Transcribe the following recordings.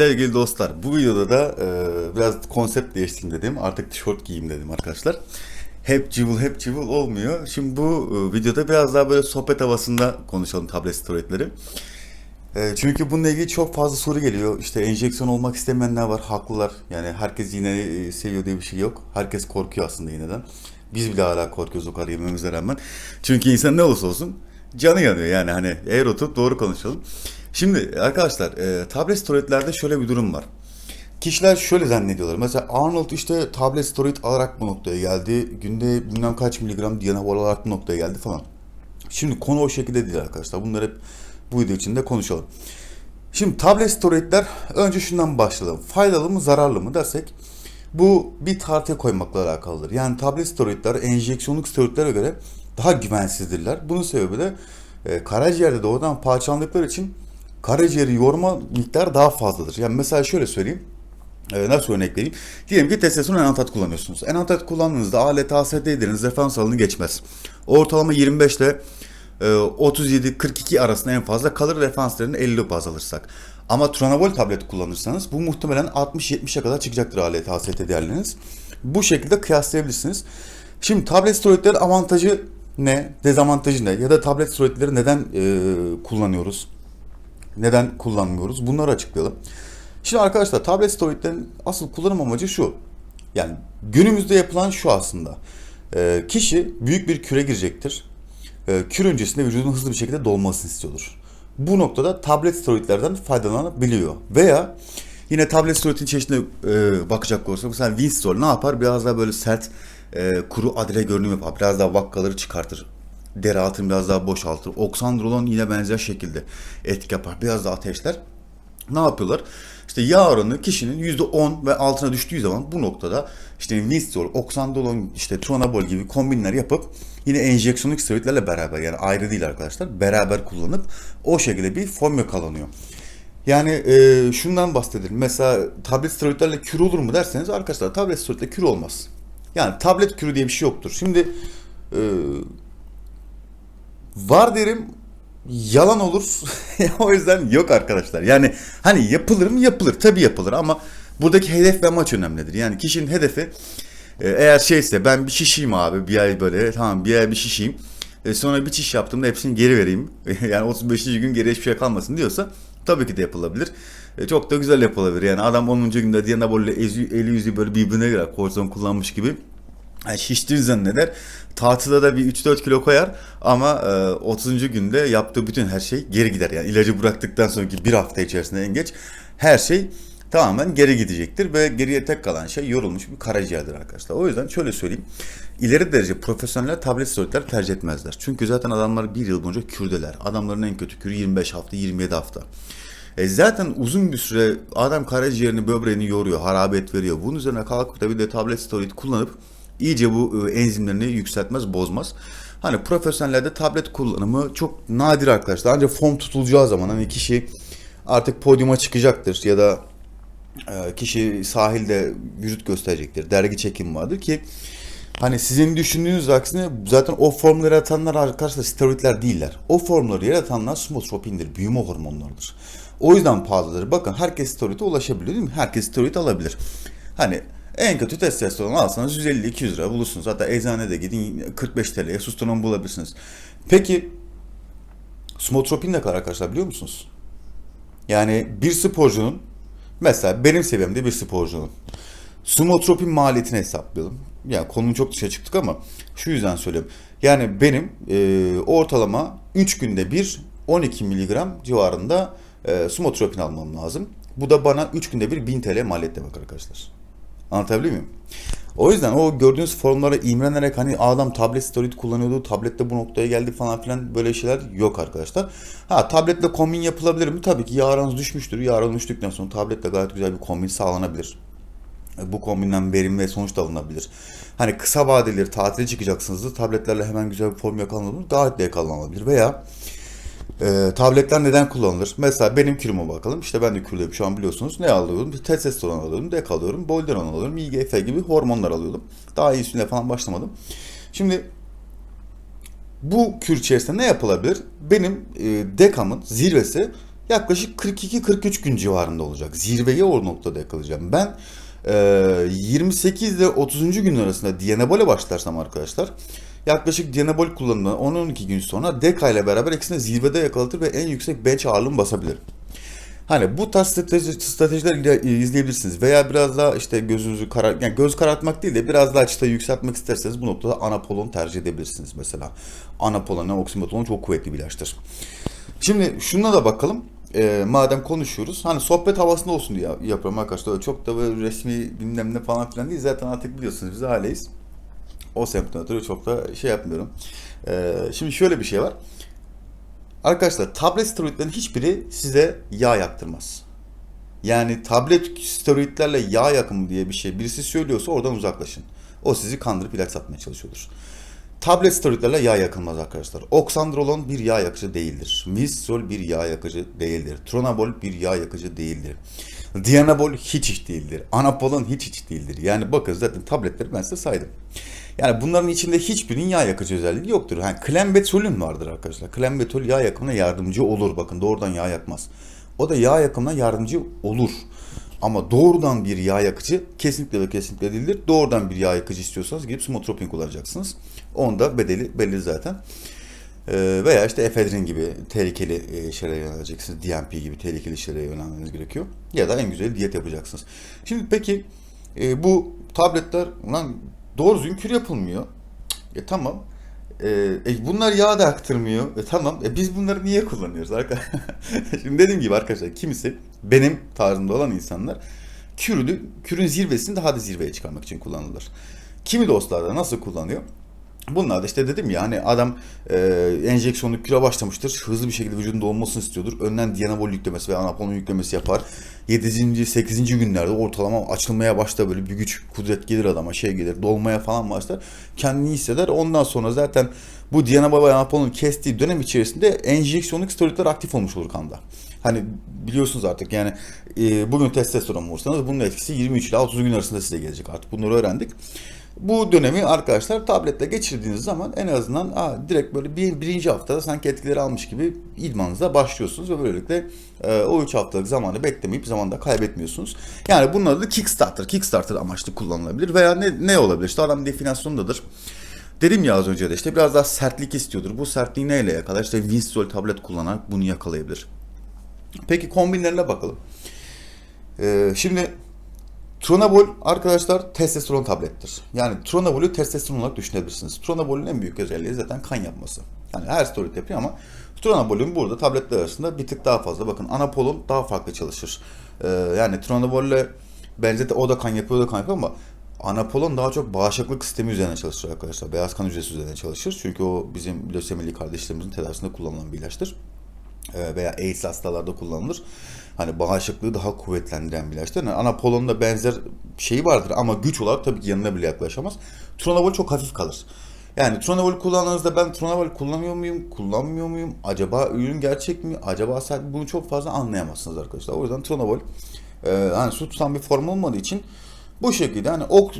Sevgili dostlar, bu videoda da e, biraz konsept değiştireyim dedim. Artık tişört giyeyim dedim arkadaşlar. Hep cıvıl hep cıvıl olmuyor. Şimdi bu e, videoda biraz daha böyle sohbet havasında konuşalım tablet steroidleri. E, çünkü bununla ilgili çok fazla soru geliyor. İşte enjeksiyon olmak istemeyenler var, haklılar. Yani herkes yine e, seviyor diye bir şey yok. Herkes korkuyor aslında yineden. Biz bile hala korkuyoruz o kadar yememize rağmen. Çünkü insan ne olursa olsun canı yanıyor yani hani eğer oturup doğru konuşalım. Şimdi arkadaşlar e, tablet steroidlerde şöyle bir durum var. Kişiler şöyle zannediyorlar. Mesela Arnold işte tablet steroid alarak bu noktaya geldi. Günde bilmem kaç miligram diyanabol alarak bu noktaya geldi falan. Şimdi konu o şekilde değil arkadaşlar. Bunları hep bu video içinde konuşalım. Şimdi tablet steroidler önce şundan başlayalım. Faydalı mı zararlı mı dersek bu bir tartıya koymakla alakalıdır. Yani tablet steroidler enjeksiyonluk steroidlere göre daha güvensizdirler. Bunun sebebi de e, karaciğerde doğrudan parçalandıkları için karaciğeri yorma miktarı daha fazladır. Yani mesela şöyle söyleyeyim. Ee, nasıl örnek vereyim? Diyelim ki testosteron enantat kullanıyorsunuz. Enantat kullandığınızda ALT-AST değeriniz referans alanı geçmez. Ortalama 25 ile e, 37-42 arasında en fazla kalır referans değerini 50 baz alırsak. Ama tronabol tablet kullanırsanız bu muhtemelen 60-70'e kadar çıkacaktır ALT-AST değerleriniz. Bu şekilde kıyaslayabilirsiniz. Şimdi tablet steroidlerin avantajı ne? Dezavantajı ne? Ya da tablet steroidleri neden e, kullanıyoruz? Neden kullanmıyoruz? Bunları açıklayalım. Şimdi arkadaşlar tablet steroidlerin asıl kullanım amacı şu. Yani günümüzde yapılan şu aslında. Ee, kişi büyük bir küre girecektir. Ee, kür öncesinde vücudun hızlı bir şekilde dolmasını istiyordur. Bu noktada tablet steroidlerden faydalanabiliyor. Veya yine tablet steroidin çeşidine e, bakacak olursak mesela Winstol ne yapar? Biraz daha böyle sert e, kuru adre görünüm yapar. Biraz daha vakkaları çıkartır deri altını biraz daha boşaltır. Oksandrolon yine benzer şekilde etki yapar. Biraz daha ateşler. Ne yapıyorlar? İşte yağ oranı kişinin %10 ve altına düştüğü zaman bu noktada işte Winstol, oksandrolon, işte tronabol gibi kombinler yapıp yine enjeksiyonluk steroidlerle beraber yani ayrı değil arkadaşlar beraber kullanıp o şekilde bir form yakalanıyor. Yani e, şundan bahsedelim. Mesela tablet steroidlerle kür olur mu derseniz arkadaşlar tablet steroidle kür olmaz. Yani tablet kürü diye bir şey yoktur. Şimdi e, var derim yalan olur. o yüzden yok arkadaşlar. Yani hani yapılır mı? Yapılır. Tabii yapılır ama buradaki hedef ve amaç önemlidir. Yani kişinin hedefi e, eğer şeyse ben bir şişeyim abi bir ay böyle tamam bir ay bir şişeyim. E, sonra bir çiş yaptığımda hepsini geri vereyim. yani 35. gün geriye hiçbir şey kalmasın diyorsa tabii ki de yapılabilir. E, çok da güzel yapılabilir. Yani adam 10. günde Diana ile eli yüzü böyle birbirine girer. Kortizon kullanmış gibi. Yani şiştiğini zanneder. Tartıda da bir 3-4 kilo koyar ama e, 30. günde yaptığı bütün her şey geri gider. Yani ilacı bıraktıktan sonraki bir hafta içerisinde en geç her şey tamamen geri gidecektir ve geriye tek kalan şey yorulmuş bir karaciğerdir arkadaşlar. O yüzden şöyle söyleyeyim. İleri derece profesyoneller tablet steroidler tercih etmezler. Çünkü zaten adamlar bir yıl boyunca kürdeler. Adamların en kötü kürü 25 hafta, 27 hafta. E zaten uzun bir süre adam karaciğerini, böbreğini yoruyor, harabet veriyor. Bunun üzerine kalkıp da bir de tablet steroid kullanıp iyice bu e, enzimlerini yükseltmez, bozmaz. Hani profesyonellerde tablet kullanımı çok nadir arkadaşlar. Ancak form tutulacağı zaman hani kişi artık podyuma çıkacaktır ya da e, kişi sahilde vücut gösterecektir. Dergi çekim vardır ki hani sizin düşündüğünüz aksine zaten o formları yaratanlar arkadaşlar steroidler değiller. O formları yaratanlar smotropindir, büyüme hormonlarıdır. O yüzden pahalıdır. Bakın herkes steroide ulaşabiliyor değil mi? Herkes steroid alabilir. Hani en kötü testosteron alsanız 150-200 lira bulursunuz. Hatta eczanede gidin 45 TL'ye sustanon bulabilirsiniz. Peki smotropin ne kadar arkadaşlar biliyor musunuz? Yani bir sporcunun mesela benim seviyemde bir sporcunun smotropin maliyetini hesaplayalım. Yani konunun çok dışa çıktık ama şu yüzden söylüyorum. Yani benim e, ortalama 3 günde bir 12 miligram civarında e, smotropin almam lazım. Bu da bana 3 günde bir 1000 TL maliyet demek arkadaşlar. Anlatabiliyor muyum? O yüzden o gördüğünüz formlara imrenerek hani adam tablet steroid kullanıyordu, tablette bu noktaya geldi falan filan böyle şeyler yok arkadaşlar. Ha tabletle kombin yapılabilir mi? Tabii ki yarınız düşmüştür. Yarın düştükten sonra tabletle gayet güzel bir kombin sağlanabilir. Bu kombinden verim ve sonuç da alınabilir. Hani kısa vadeli tatile çıkacaksınız tabletlerle hemen güzel bir form yakalanabilir. Gayet de yakalanabilir. Veya e, tabletler neden kullanılır? Mesela benim kürüme bakalım. İşte ben de kürdeyim şu an biliyorsunuz. Ne alıyorum? Testosteron alıyorum, dek alıyorum, bolderon alıyorum, IGF gibi hormonlar alıyordum. Daha insüline falan başlamadım. Şimdi bu kür içerisinde ne yapılabilir? Benim e, dekamın zirvesi yaklaşık 42-43 gün civarında olacak. Zirveyi o noktada yakalayacağım. Ben e, 28 ile 30. gün arasında Dianabole başlarsam arkadaşlar yaklaşık Dianabol kullanımından 10-12 gün sonra Deka ile beraber ikisini zirvede yakalatır ve en yüksek bench ağırlığını basabilir. Hani bu tarz strateji, stratejiler ile- izleyebilirsiniz veya biraz daha işte gözünüzü karar yani göz karartmak değil de biraz daha çıtayı yükseltmek isterseniz bu noktada Anapolon tercih edebilirsiniz mesela. Anapolon, oksimetolon çok kuvvetli bir ilaçtır. Şimdi şuna da bakalım. Ee, madem konuşuyoruz hani sohbet havasında olsun diye yapıyorum arkadaşlar. Çok da böyle resmi bilmem ne falan filan değil. Zaten artık biliyorsunuz biz aileyiz. O semtten ötürü çok da şey yapmıyorum. Ee, şimdi şöyle bir şey var. Arkadaşlar tablet steroidlerin hiçbiri size yağ yaktırmaz. Yani tablet steroidlerle yağ yakımı diye bir şey birisi söylüyorsa oradan uzaklaşın. O sizi kandırıp ilaç satmaya çalışıyordur. Tablet steroidlerle yağ yakılmaz arkadaşlar. Oksandrolon bir yağ yakıcı değildir. Mistol bir yağ yakıcı değildir. Tronabol bir yağ yakıcı değildir. Dianabol hiç hiç değildir. Anapolon hiç hiç değildir. Yani bakın zaten tabletleri ben size saydım. Yani bunların içinde hiçbirinin yağ yakıcı özelliği yoktur. Yani klembetolün vardır arkadaşlar. Klembetol yağ yakımına yardımcı olur. Bakın doğrudan yağ yakmaz. O da yağ yakımına yardımcı olur. Ama doğrudan bir yağ yakıcı kesinlikle ve kesinlikle değildir. Doğrudan bir yağ yakıcı istiyorsanız gidip smotropin kullanacaksınız. Onda bedeli belli zaten. Ee, veya işte efedrin gibi tehlikeli e, şeylere yöneleceksiniz. DMP gibi tehlikeli şeylere yönelmeniz gerekiyor. Ya da en güzeli diyet yapacaksınız. Şimdi peki e, bu tabletler ulan doğru düzgün kür yapılmıyor. E tamam. E, e, bunlar yağ da aktırmıyor. E tamam. E biz bunları niye kullanıyoruz arkadaşlar? Şimdi dediğim gibi arkadaşlar kimisi benim tarzımda olan insanlar kürünü, kürün zirvesini daha da zirveye çıkarmak için kullanırlar. Kimi dostlar da nasıl kullanıyor? Bunlar da işte dedim ya hani adam e, enjeksiyonlu küre başlamıştır. Hızlı bir şekilde vücudun dolmasını istiyordur. Önden dianabol yüklemesi ve anapolon yüklemesi yapar. 7. 8. günlerde ortalama açılmaya başlar böyle bir güç kudret gelir adama şey gelir dolmaya falan başlar. Kendini hisseder. Ondan sonra zaten bu dianabol ve anapolonu kestiği dönem içerisinde enjeksiyonluk steroidler aktif olmuş olur kanda. Hani biliyorsunuz artık yani e, bugün testosteron vursanız bunun etkisi 23 ile 30 gün arasında size gelecek artık. Bunları öğrendik. Bu dönemi arkadaşlar tabletle geçirdiğiniz zaman en azından aa, direkt böyle bir, birinci haftada sanki etkileri almış gibi idmanınıza başlıyorsunuz ve böylelikle e, o 3 haftalık zamanı beklemeyip zamanda kaybetmiyorsunuz. Yani bunun adı Kickstarter. Kickstarter amaçlı kullanılabilir veya ne, ne olabilir? İşte adam definasyondadır. Dedim ya az önce de işte biraz daha sertlik istiyordur. Bu sertliği neyle yakalar? İşte Winstol tablet kullanarak bunu yakalayabilir. Peki kombinlerine bakalım. Ee, şimdi Tronabol arkadaşlar testosteron tablettir. Yani Tronabol'ü testosteron olarak düşünebilirsiniz. Tronabol'ün en büyük özelliği zaten kan yapması. Yani her steroid yapıyor ama Tronabol'ün burada tabletler arasında bir tık daha fazla. Bakın Anapolon daha farklı çalışır. Ee, yani Tronabol'le benzete o da kan yapıyor o da kan yapıyor ama Anapolon daha çok bağışıklık sistemi üzerine çalışır arkadaşlar. Beyaz kan hücresi üzerine çalışır. Çünkü o bizim lösemili kardeşlerimizin tedavisinde kullanılan bir ilaçtır veya AIDS hastalarda kullanılır. Hani bağışıklığı daha kuvvetlendiren bir ilaçtır. Yani Anapolon'da benzer şeyi vardır ama güç olarak tabii ki yanına bile yaklaşamaz. Tronabol çok hafif kalır. Yani Tronabol kullandığınızda ben Tronabol kullanıyor muyum, kullanmıyor muyum? Acaba ürün gerçek mi? Acaba sen bunu çok fazla anlayamazsınız arkadaşlar. O yüzden Tronabol e, hani su tutan bir form olmadığı için bu şekilde hani ok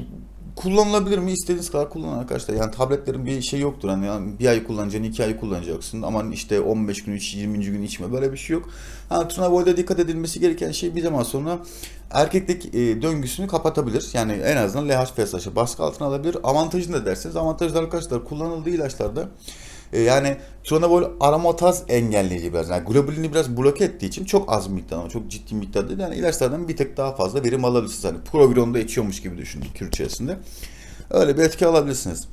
kullanılabilir mi? İstediğiniz kadar kullanın arkadaşlar. Yani tabletlerin bir şey yoktur. Hani yani bir ay kullanacaksın, iki ay kullanacaksın. Aman işte 15 gün iç, 20. gün içme. Böyle bir şey yok. Ha, Tunaboy'da dikkat edilmesi gereken şey bir zaman sonra erkeklik e, döngüsünü kapatabilir. Yani en azından LH FSH'ı baskı altına alabilir. Avantajı ne derseniz avantajlı arkadaşlar kullanıldığı ilaçlarda e, yani Tronabol aromataz engelleyici biraz. Yani globulini biraz bloke ettiği için çok az miktar ama çok ciddi miktarda değil. Yani ilaçlardan bir tek daha fazla verim alabilirsiniz. Hani Proviron'da içiyormuş gibi düşünün kür içerisinde. Öyle bir etki alabilirsiniz.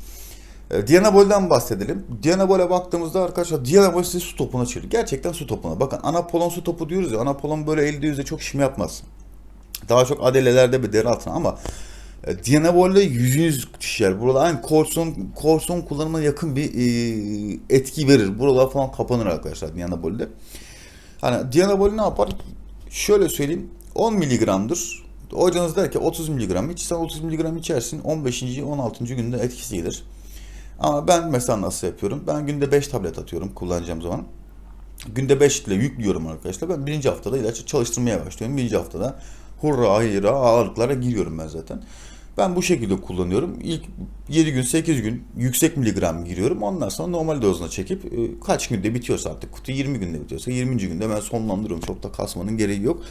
E, Dianabol'den bahsedelim. Dianabol'e baktığımızda arkadaşlar Dianabol sizi su topuna çeviriyor. Gerçekten su topuna. Bakın Anapolon su topu diyoruz ya. Anapolon böyle elde yüzde çok şişme yapmaz. Daha çok adelelerde bir deri altına ama e, Dianabol'de yüzünüz şişer. Burada aynı korson, korson kullanımına yakın bir e, etki verir. Buralar falan kapanır arkadaşlar Dianabol'de. Hani Dianabol ne yapar? Şöyle söyleyeyim. 10 miligramdır. Hocanız der ki 30 miligram iç. Sen 30 miligram içersin. 15. 16. günde etkisi gelir. Ama ben mesela nasıl yapıyorum? Ben günde 5 tablet atıyorum kullanacağım zaman. Günde 5 ile yüklüyorum arkadaşlar. Ben birinci haftada ilaçı çalıştırmaya başlıyorum. Birinci haftada hurra hayra ağırlıklara giriyorum ben zaten. Ben bu şekilde kullanıyorum. İlk 7 gün 8 gün yüksek miligram giriyorum. Ondan sonra normal dozuna çekip e, kaç günde bitiyorsa artık kutu 20 günde bitiyorsa 20. günde ben sonlandırıyorum. Çok da kasmanın gereği yok.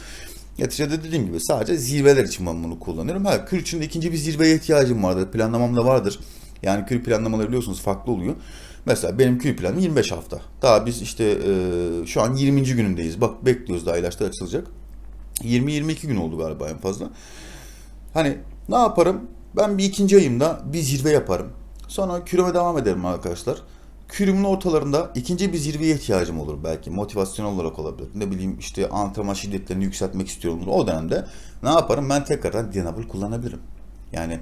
Neticede dediğim gibi sadece zirveler için ben bunu kullanıyorum. Ha kür için de ikinci bir zirveye ihtiyacım vardır. Planlamam da vardır. Yani kür planlamaları biliyorsunuz farklı oluyor. Mesela benim kür planım 25 hafta. Daha biz işte e, şu an 20. günündeyiz. Bak bekliyoruz daha ilaçlar açılacak. 20-22 gün oldu galiba en fazla. Hani ne yaparım? Ben bir ikinci ayımda bir zirve yaparım. Sonra kürüme devam ederim arkadaşlar. Kürümün ortalarında ikinci bir zirveye ihtiyacım olur belki. Motivasyon olarak olabilir. Ne bileyim işte antrenman şiddetlerini yükseltmek istiyorum. O dönemde ne yaparım? Ben tekrardan Dianabol kullanabilirim. Yani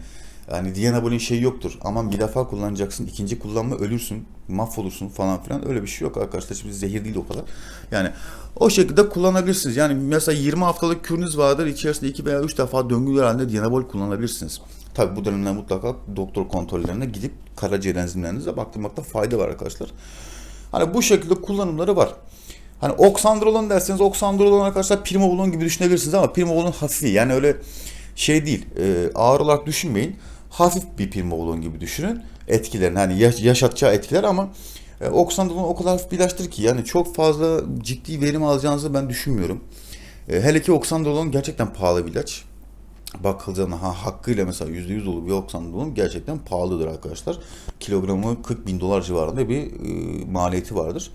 yani Dianabol'in şeyi yoktur. Aman bir defa kullanacaksın, ikinci kullanma ölürsün, mahvolursun falan filan. Öyle bir şey yok arkadaşlar. Şimdi zehir değil o kadar. Yani o şekilde kullanabilirsiniz. Yani mesela 20 haftalık kürünüz vardır. İçerisinde 2 veya 3 defa döngüler halinde Dianabol kullanabilirsiniz. Tabi bu dönemde mutlaka doktor kontrollerine gidip karaciğer enzimlerinize baktırmakta fayda var arkadaşlar. Hani bu şekilde kullanımları var. Hani oksandrolon derseniz oksandrolon arkadaşlar primobolon gibi düşünebilirsiniz ama primobolon hafifi. Yani öyle şey değil. E, ağır olarak düşünmeyin. Hafif bir primobolon gibi düşünün. Etkilerini hani yaş, yaşatacağı etkiler ama e, oksandrolon o kadar hafif bir ilaçtır ki yani çok fazla ciddi verim alacağınızı ben düşünmüyorum. E, hele ki oksandrolon gerçekten pahalı bir ilaç bakıldığında ha, hakkıyla mesela %100 dolu bir oksandrolon gerçekten pahalıdır arkadaşlar. Kilogramı 40 bin dolar civarında bir e, maliyeti vardır.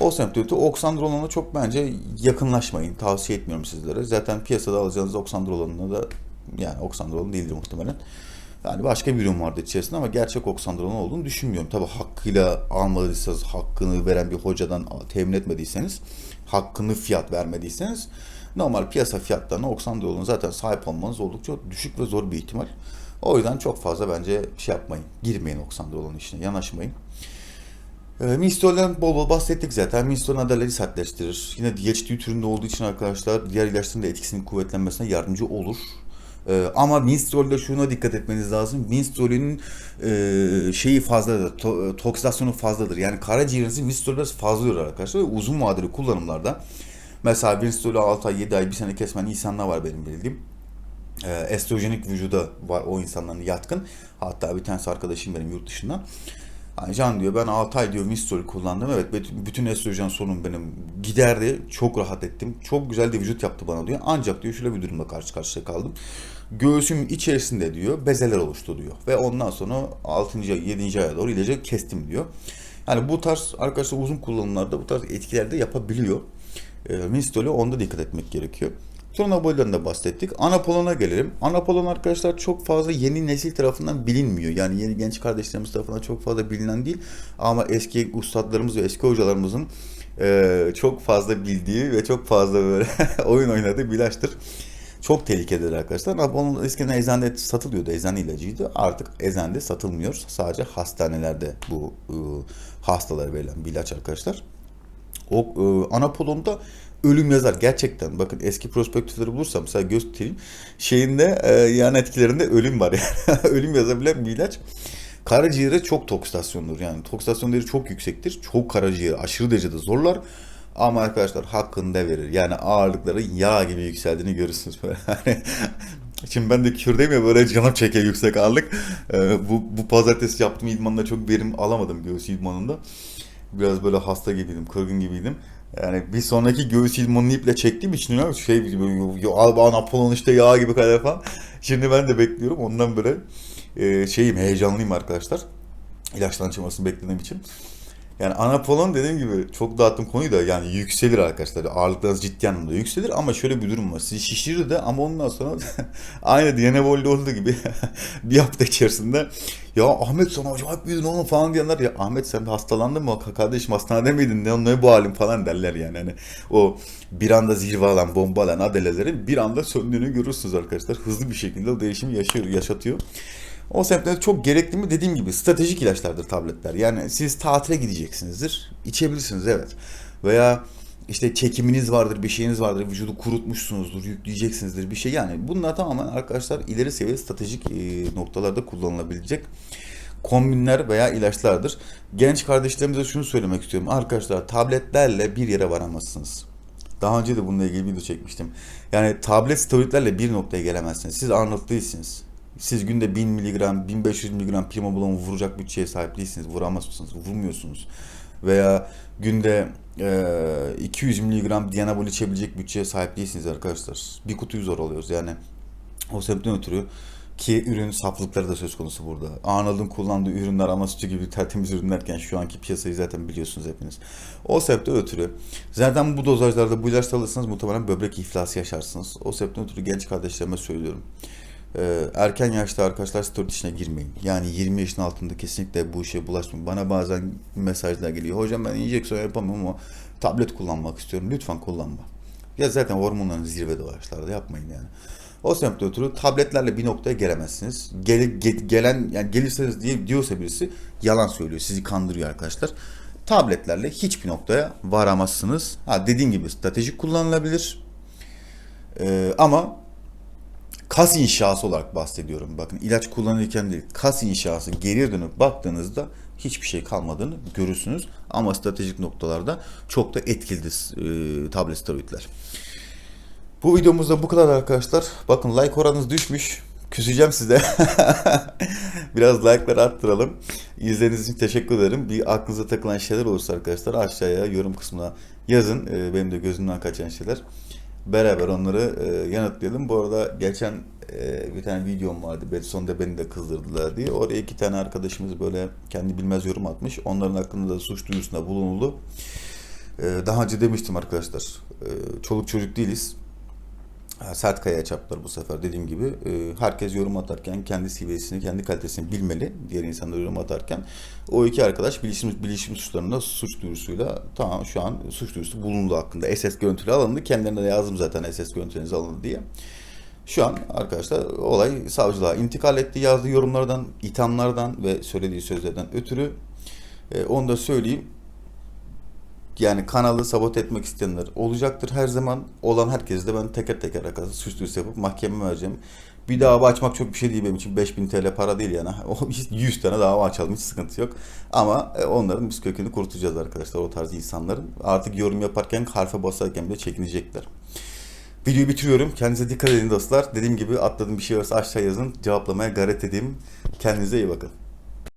O semtiyeti oksandrolona çok bence yakınlaşmayın. Tavsiye etmiyorum sizlere. Zaten piyasada alacağınız oksandrolonuna da yani oksandrolon değildir muhtemelen. Yani başka bir ürün vardı içerisinde ama gerçek oksandrolon olduğunu düşünmüyorum. Tabi hakkıyla almadıysanız, hakkını veren bir hocadan temin etmediyseniz, hakkını fiyat vermediyseniz normal piyasa fiyatlarına oksandrolona zaten sahip olmanız oldukça düşük ve zor bir ihtimal. O yüzden çok fazla bence şey yapmayın. Girmeyin oksandrolon işine, yanaşmayın. E, Mistol'den bol bol bahsettik zaten. Mistol adalleri sertleştirir. Yine DHT türünde olduğu için arkadaşlar diğer ilaçların da etkisinin kuvvetlenmesine yardımcı olur. Ee, ama Minstrol'de şuna dikkat etmeniz lazım. Minstrol'ün e, şeyi fazladır, to, toksidasyonu fazladır. Yani karaciğerinizin Minstrol'de fazladır arkadaşlar. Ve uzun vadeli kullanımlarda mesela Minstrol'ü 6 ay, 7 ay, 1 sene kesmen insanlar var benim bildiğim. Ee, estrojenik vücuda var o insanların yatkın. Hatta bir tanesi arkadaşım benim yurt dışından. Yani Can diyor ben 6 ay diyor Mistol kullandım. Evet bütün estrojen sorunum benim giderdi. Çok rahat ettim. Çok güzel de vücut yaptı bana diyor. Ancak diyor şöyle bir durumla karşı karşıya kaldım. Göğsüm içerisinde diyor bezeler oluştu diyor. Ve ondan sonra 6. 7. aya doğru ilacı kestim diyor. Yani bu tarz arkadaşlar uzun kullanımlarda bu tarz etkiler de yapabiliyor. E, Mistol'e onda dikkat etmek gerekiyor. Sonra boylarında bahsettik. Anapolon'a gelelim. Anapolon arkadaşlar çok fazla yeni nesil tarafından bilinmiyor. Yani yeni genç kardeşlerimiz tarafından çok fazla bilinen değil. Ama eski ustadlarımız ve eski hocalarımızın e, çok fazla bildiği ve çok fazla böyle oyun oynadığı bir ilaçtır. Çok tehlikelidir arkadaşlar. Anapolon eskiden eczanede satılıyordu. Eczane ilacıydı. Artık eczanede satılmıyor. Sadece hastanelerde bu e, hastalara verilen bir ilaç arkadaşlar. O e, Anapolon'da ölüm yazar gerçekten. Bakın eski prospektifleri bulursam mesela göstereyim. Şeyinde e, yan etkilerinde ölüm var yani. ölüm yazabilen bir ilaç. Karaciğere çok toksidasyondur yani. Toksidasyon değeri çok yüksektir. Çok karaciğeri aşırı derecede zorlar. Ama arkadaşlar hakkında verir. Yani ağırlıkları yağ gibi yükseldiğini görürsünüz böyle. Şimdi ben de kürdeyim ya böyle canım çeker yüksek ağırlık. Ee, bu, bu pazartesi yaptığım idmanda çok verim alamadım göğüs idmanında. Biraz böyle hasta gibiydim, kırgın gibiydim. Yani bir sonraki göğüs idmanını iple çektiğim için ya şey gibi Alba Napolon işte yağ gibi kadar falan. Şimdi ben de bekliyorum. Ondan böyle e, şeyim heyecanlıyım arkadaşlar. İlaçtan çıkmasını beklediğim için. Yani Anapolon dediğim gibi çok dağıttım konuyu da yani yükselir arkadaşlar. Ağırlıklarınız ciddi anlamda yükselir ama şöyle bir durum var. Sizi şişirir de ama ondan sonra aynı Diyanebol'de olduğu gibi bir hafta içerisinde ya Ahmet sana acayip büyüdün oğlum falan diyenler ya Ahmet sen hastalandın mı kardeşim hastanede miydin ne, ne bu halin falan derler yani. Hani o bir anda zirve alan bomba alan adelelerin bir anda söndüğünü görürsünüz arkadaşlar. Hızlı bir şekilde o değişimi yaşıyor, yaşatıyor. O sebepten çok gerekli mi dediğim gibi stratejik ilaçlardır tabletler. Yani siz tatile gideceksinizdir. içebilirsiniz evet. Veya işte çekiminiz vardır, bir şeyiniz vardır, vücudu kurutmuşsunuzdur, yükleyeceksinizdir bir şey. Yani bunlar tamamen arkadaşlar ileri seviye stratejik e, noktalarda kullanılabilecek kombinler veya ilaçlardır. Genç kardeşlerimize şunu söylemek istiyorum. Arkadaşlar tabletlerle bir yere varamazsınız. Daha önce de bununla ilgili video çekmiştim. Yani tablet steroidlerle bir noktaya gelemezsiniz. Siz Arnold değilsiniz. Siz günde 1000 miligram, 1500 miligram primobolan vuracak bütçeye sahip değilsiniz. Vuramazsınız, vurmuyorsunuz. Veya günde e, 200 miligram dianabol içebilecek bütçeye sahip değilsiniz arkadaşlar. Bir kutuyu zor alıyoruz yani. O sebepten ötürü ki ürün saflıkları da söz konusu burada. Arnold'un kullandığı ürünler ana sütü gibi tertemiz ürünlerken şu anki piyasayı zaten biliyorsunuz hepiniz. O sebepten ötürü zaten bu dozajlarda bu ilaçları alırsanız muhtemelen böbrek iflası yaşarsınız. O sebepten ötürü genç kardeşlerime söylüyorum. Ee, erken yaşta arkadaşlar steroid işine girmeyin. Yani 20 yaşın altında kesinlikle bu işe bulaşmayın. Bana bazen mesajlar geliyor. Hocam ben enjeksiyon yapamıyorum ama tablet kullanmak istiyorum. Lütfen kullanma. Ya zaten hormonların zirvede o yapmayın yani. O sebepten ötürü tabletlerle bir noktaya gelemezsiniz. Gel, ge- gelen yani gelirseniz diye diyorsa birisi yalan söylüyor. Sizi kandırıyor arkadaşlar. Tabletlerle hiçbir noktaya varamazsınız. Ha dediğim gibi stratejik kullanılabilir. Ee, ama kas inşası olarak bahsediyorum. Bakın ilaç kullanırken değil, kas inşası geriye dönüp baktığınızda hiçbir şey kalmadığını görürsünüz. Ama stratejik noktalarda çok da etkilidir e, tablet steroidler. Bu videomuzda bu kadar arkadaşlar. Bakın like oranınız düşmüş. Küseceğim size. Biraz like'ları arttıralım. İzlediğiniz için teşekkür ederim. Bir aklınıza takılan şeyler olursa arkadaşlar aşağıya yorum kısmına yazın. Ee, Benim de gözümden kaçan şeyler. Beraber onları e, yanıtlayalım. Bu arada geçen e, bir tane videom vardı. Sonunda beni de kızdırdılar diye. Oraya iki tane arkadaşımız böyle kendi bilmez yorum atmış. Onların hakkında da suç duyurusunda bulunuldu. Ee, Daha önce demiştim arkadaşlar. e, Çoluk çocuk değiliz. Sert kayaya çarptılar bu sefer dediğim gibi. Ee, Herkes yorum atarken kendi seviyesini, kendi kalitesini bilmeli. Diğer insanlar yorum atarken. O iki arkadaş bilişim, bilişim suçlarında suç duyurusuyla tamam şu an suç duyurusu bulundu hakkında. SS görüntülü alındı. Kendilerine de yazdım zaten SS görüntüleriniz alındı diye. Şu an arkadaşlar olay savcılığa intikal etti. Yazdığı yorumlardan, ithamlardan ve söylediği sözlerden ötürü. Ee, onu da söyleyeyim. Yani kanalı sabote etmek isteyenler olacaktır her zaman. Olan herkese de ben teker teker arkadaşlar suç duyurusu yapıp mahkemeye vereceğim. Bir dava açmak çok bir şey değil benim için. 5000 TL para değil yani. O 100 tane dava açalım hiç sıkıntı yok. Ama e, onların biz kökünü kurutacağız arkadaşlar o tarz insanların. Artık yorum yaparken harfe basarken bile çekinecekler. Videoyu bitiriyorum. Kendinize dikkat edin dostlar. Dediğim gibi atladığım bir şey varsa aşağı yazın. Cevaplamaya gayret edeyim. Kendinize iyi bakın.